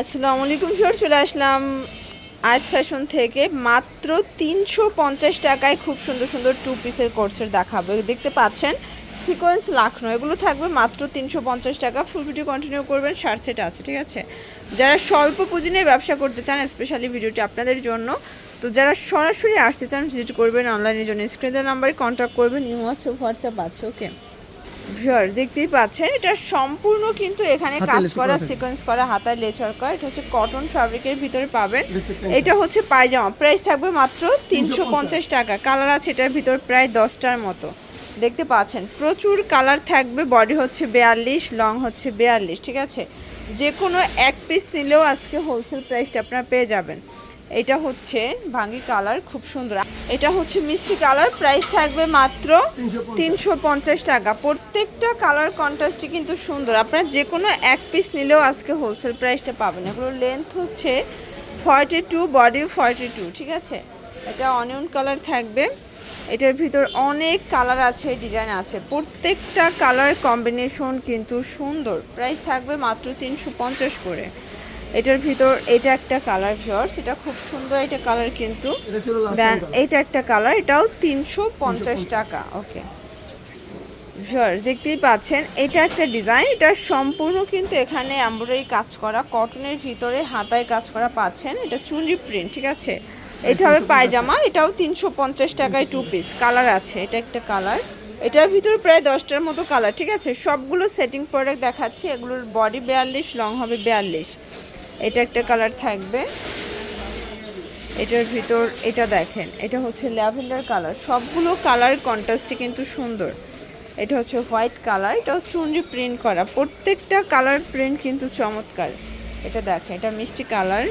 আসসালামু আলাইকুম স্যার চলে আসলাম আর্ট ফ্যাশন থেকে। মাত্র তিনশো পঞ্চাশ টাকায় খুব সুন্দর সুন্দর টু পিসের কোর্সের দেখাবো। দেখতে পাচ্ছেন সিকোয়েন্স লাখনো। এগুলো থাকবে মাত্র তিনশো পঞ্চাশ টাকা। ফুল ভিডিও কন্টিনিউ করবেন শার্ট সেট আছে, ঠিক আছে? যারা স্বল্প পুঁজি নিয়ে ব্যবসা করতে চান স্পেশালি ভিডিওটি আপনাদের জন্য, তো যারা সরাসরি আসতে চান ভিজিট করবেন অনলাইনের জন্য। স্ক্রিনের নাম্বারে কন্ট্যাক্ট করবেন ইউ আছে হোয়াটসঅ্যাপ আছে ওকে ভিউয়ার্স দেখতেই পাচ্ছেন এটা সম্পূর্ণ কিন্তু এখানে কাজ করা সিকোয়েন্স করা হাতায় লেচার করা। এটা হচ্ছে কটন ফ্যাব্রিকের ভিতরে পাবেন। এটা হচ্ছে পায়জামা। প্রাইস থাকবে মাত্র তিনশো পঞ্চাশ। টাকা। কালার আছে এটার ভিতর প্রায় দশটার মতো। দেখতে পাচ্ছেন প্রচুর কালার থাকবে। বডি হচ্ছে বেয়াল্লিশ লং হচ্ছে বেয়াল্লিশ ঠিক আছে? যে কোনো এক পিস নিলেও আজকে হোলসেল প্রাইসটা আপনারা পেয়ে যাবেন। এটা হচ্ছে ভাঙ্গি কালার, খুব সুন্দর। এটা হচ্ছে মিষ্টি কালার, প্রাইস থাকবে মাত্র তিনশো পঞ্চাশ টাকা। প্রত্যেকটা কালার কন্ট্রাস্টই কিন্তু সুন্দর। আপনার যে কোনো এক পিস নিলেও আজকে হোলসেল প্রাইসটা পাবেন। এগুলোর লেন্থ হচ্ছে forty two body forty two ঠিক আছে? এটা অনিয়ন কালার থাকবে। এটার ভিতর অনেক কালার আছে ডিজাইন আছে। প্রত্যেকটা কালার কম্বিনেশন কিন্তু সুন্দর। প্রাইস থাকবে মাত্র তিনশো পঞ্চাশ করে। এটার ভিতর এটা একটা কালার ভিওর্স এটা খুব সুন্দর এটা কালার কিন্তু। এটা একটা কালার এটাও তিনশো পঞ্চাশ টাকা ওকে ভিউয়ার্স দেখতেই পাচ্ছেন এটা একটা ডিজাইন এটা সম্পূর্ণ কিন্তু এখানে এমব্রয়ডারি কাজ করা কটনের ভিতরে হাতায় কাজ করা পাচ্ছেন এটা চুনরি প্রিন্ট ঠিক আছে? এটা হবে পায়জামা এটাও তিনশো পঞ্চাশ টাকায় টু পিস কালার আছে এটা একটা কালার এটার ভিতরে প্রায় দশটার মতো কালার ঠিক আছে? সবগুলো সেটিং প্রোডাক্ট দেখাচ্ছি এগুলোর বডি বেয়াল্লিশ লং হবে বেয়াল্লিশ। এটা একটা কালার থাকবে। এটার ভিতর, এটা দেখেন, এটা হচ্ছে ল্যাভেন্ডার কালার। সবগুলো কালার কন্ট্রাস্টে কিন্তু সুন্দর। এটা হচ্ছে হোয়াইট কালার, এটাও চুনরি প্রিন্ট করা। প্রত্যেকটা কালার প্রিন্ট কিন্তু চমৎকার। এটা দেখেন, এটা মিষ্টি কালার।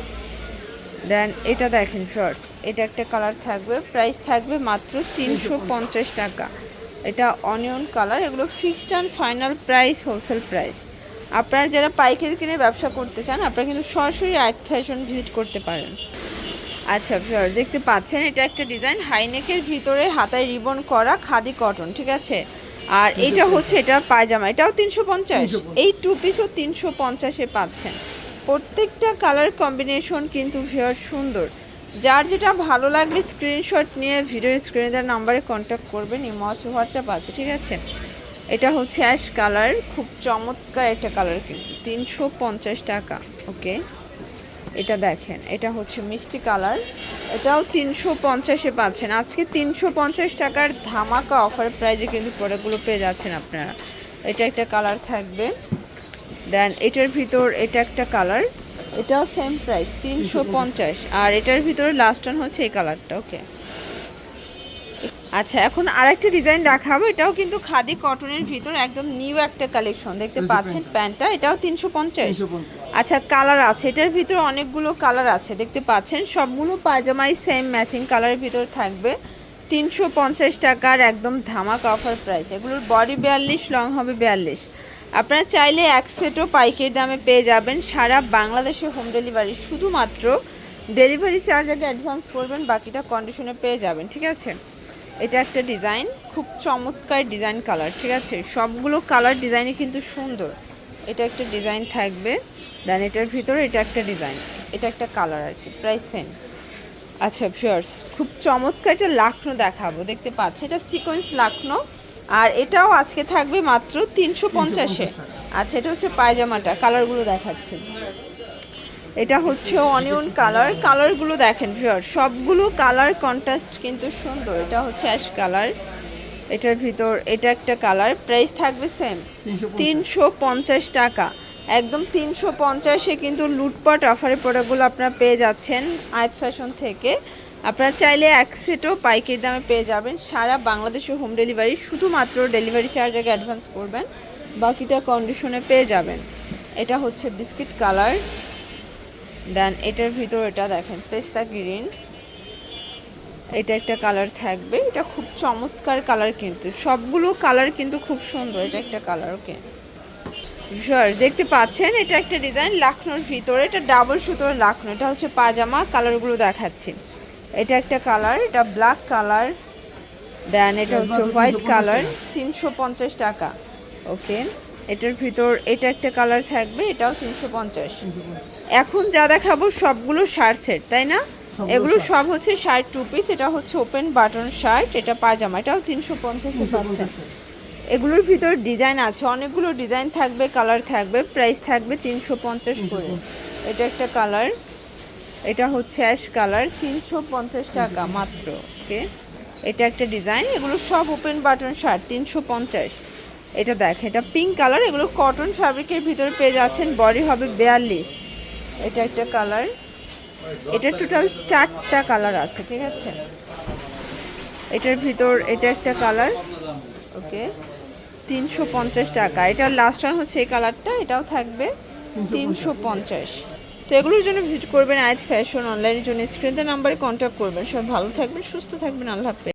দেন এটা দেখেন শর্টস এটা একটা কালার থাকবে প্রাইস থাকবে মাত্র তিনশো পঞ্চাশ টাকা। এটা অনিয়ন কালার, এগুলো fixed and final price wholesale price আপনারা যারা পাইকারি কিনে ব্যবসা করতে চান আপনারা কিন্তু সরাসরি আইট ফ্যাশন ভিজিট করতে পারেন। আচ্ছা দেখতে পাচ্ছেন এটা একটা ডিজাইন হাইনেকের ভিতরে হাতায় রিবন করা খাদি কটন ঠিক আছে? আর এটা হচ্ছে এটা পায়জামা এটাও তিনশো পঞ্চাশ। এই টু পিসও তিনশো পঞ্চাশে পাচ্ছেন। প্রত্যেকটা কালার কম্বিনেশন কিন্তু ভিউয়ার সুন্দর। যার যেটা ভালো লাগবে স্ক্রিনশট নিয়ে ভিডিও স্ক্রিনে দেওয়ার নাম্বারে কন্ট্যাক্ট করবেন ইমচ হোয়াটসঅ্যাপ আছে ঠিক আছে? এটা হচ্ছে অ্যাশ কালার, খুব চমৎকার একটা কালার কিন্তু। তিনশো পঞ্চাশ টাকা, ওকে? এটা দেখেন, এটা হচ্ছে মিষ্টি কালার। এটাও তিনশো পঞ্চাশে পাচ্ছেন। আজকে তিনশো পঞ্চাশ টাকার ধামাকা অফার প্রাইজে কিন্তু প্রোডাক্টগুলো পেয়ে যাচ্ছেন আপনারা। এটা একটা কালার থাকবে। দেন এটার ভিতর এটা একটা কালার। এটাও সেম প্রাইস তিনশো পঞ্চাশ। আর এটার ভিতরে লাস্ট হচ্ছে এই কালারটা, ওকে? আচ্ছা এখন আরেকটা ডিজাইন দেখাবো। এটাও কিন্তু খাদি কটনের ভিতর একদম নিউ একটা কালেকশন দেখতে পাচ্ছেন প্যান্টটা এটাও তিনশো পঞ্চাশ। 350 আচ্ছা কালার আছে এটার ভিতরে অনেকগুলো কালার আছে দেখতে পাচ্ছেন। সবগুলো পায়জামাই সেম ম্যাচিং কালারের ভিতর থাকবে। তিনশো পঞ্চাশ টাকার একদম ধামাক অফার প্রাইস এগুলোর বডি বিয়াল্লিশ লং হবে বিয়াল্লিশ। আপনারা চাইলে এক সেটও পাইকারি দামে পেয়ে যাবেন। সারা বাংলাদেশে হোম ডেলিভারি শুধুমাত্র ডেলিভারি চার্জ আগে অ্যাডভান্স করবেন বাকিটা কন্ডিশনে পেয়ে যাবেন ঠিক আছে? এটা একটা ডিজাইন খুব চমৎকার ডিজাইন কালার ঠিক আছে? সবগুলো কালার ডিজাইনই কিন্তু সুন্দর। এটা একটা ডিজাইন থাকবে। দেন এটার ভিতরে এটা একটা ডিজাইন এটা একটা কালার আর কি প্রাইস সেম আচ্ছা ফিয়ার্স খুব চমৎকার একটা লাখনো দেখাবো দেখতে পাচ্ছি? এটা সিকোয়েন্স লাখনো আর এটাও আজকে থাকবে মাত্র তিনশো পঞ্চাশে। আচ্ছা এটা হচ্ছে পায়জামাটা কালারগুলো দেখাচ্ছি। এটা হচ্ছে অনিয়ন কালার কালারগুলো দেখেন ভিউয়ার সবগুলো কালার কন্ট্রাস্ট কিন্তু সুন্দর। এটা হচ্ছে অ্যাশ কালার এটার ভিতর এটা একটা কালার প্রাইস থাকবে সেম 350 তিনশো পঞ্চাশ টাকা। একদম তিনশো পঞ্চাশে কিন্তু লুটপাট অফারের প্রোডাক্টগুলো আপনারা পেয়ে যাচ্ছেন আয়ত ফ্যাশন থেকে। আপনারা চাইলে এক সেটও পাইকারি দামে পেয়ে যাবেন। সারা বাংলাদেশে হোম ডেলিভারি শুধুমাত্র ডেলিভারি চার্জ আগে অ্যাডভান্স করবেন। বাকিটা কন্ডিশনে পেয়ে যাবেন। এটা হচ্ছে বিস্কিট কালার দেন এটার ভিতর এটা দেখেন পেস্তা গ্রিন। এটা একটা কালার থাকবে। এটা খুব চমৎকার কালার কিন্তু। সবগুলো কালার কিন্তু খুব সুন্দর এটা একটা কালার ওকে ভিউয়ার্স দেখতে পাচ্ছেন এটা একটা ডিজাইন লাখনোর ভিতরে। এটা ডাবল সুতোর লাখনো এটা হচ্ছে পাজামা কালারগুলো দেখাচ্ছি। এটা একটা কালার এটা ব্ল্যাক কালার দেন এটা হচ্ছে হোয়াইট কালার তিনশো পঞ্চাশ টাকা ওকে এটার ভিতর এটা একটা কালার থাকবে এটাও তিনশো পঞ্চাশ। এখন যা দেখাবো সবগুলো শার্ট সেট তাই না? এগুলো সব হচ্ছে শার্ট টু পিস এটা হচ্ছে ওপেন বাটন শার্ট এটা পাজামা এটাও তিনশো পঞ্চাশে পাচ্ছেন এগুলোর ভিতর ডিজাইন আছে অনেকগুলো ডিজাইন থাকবে কালার থাকবে প্রাইস থাকবে তিনশো পঞ্চাশ করে। এটা একটা কালার এটা হচ্ছে অ্যাশ কালার তিনশো পঞ্চাশ টাকা মাত্র ওকে এটা একটা ডিজাইন এগুলো সব ওপেন বাটন শার্ট তিনশো পঞ্চাশ। এটা দেখ এটা পিঙ্ক কালার এগুলো কটন ফ্যাব্রিকের ভিতরে পেয়ে যাচ্ছেন বডি হবে বিয়াল্লিশ। এটা একটা কালার এটা টোটাল চারটা কালার আছে, ঠিক আছে? এটার ভিতর এটা একটা কালার ওকে তিনশো পঞ্চাশ টাকা। এটার লাস্ট ওয়ান হচ্ছে এই কালারটা এটাও থাকবে তিনশো পঞ্চাশ। তো এগুলোর জন্য ভিজিট করবেন আয়াত ফ্যাশন অনলাইনের জন্য। স্ক্রিনতে নাম্বারে কন্ট্যাক্ট করবেন। সব ভালো থাকবেন, সুস্থ থাকবেন। আল্লাহ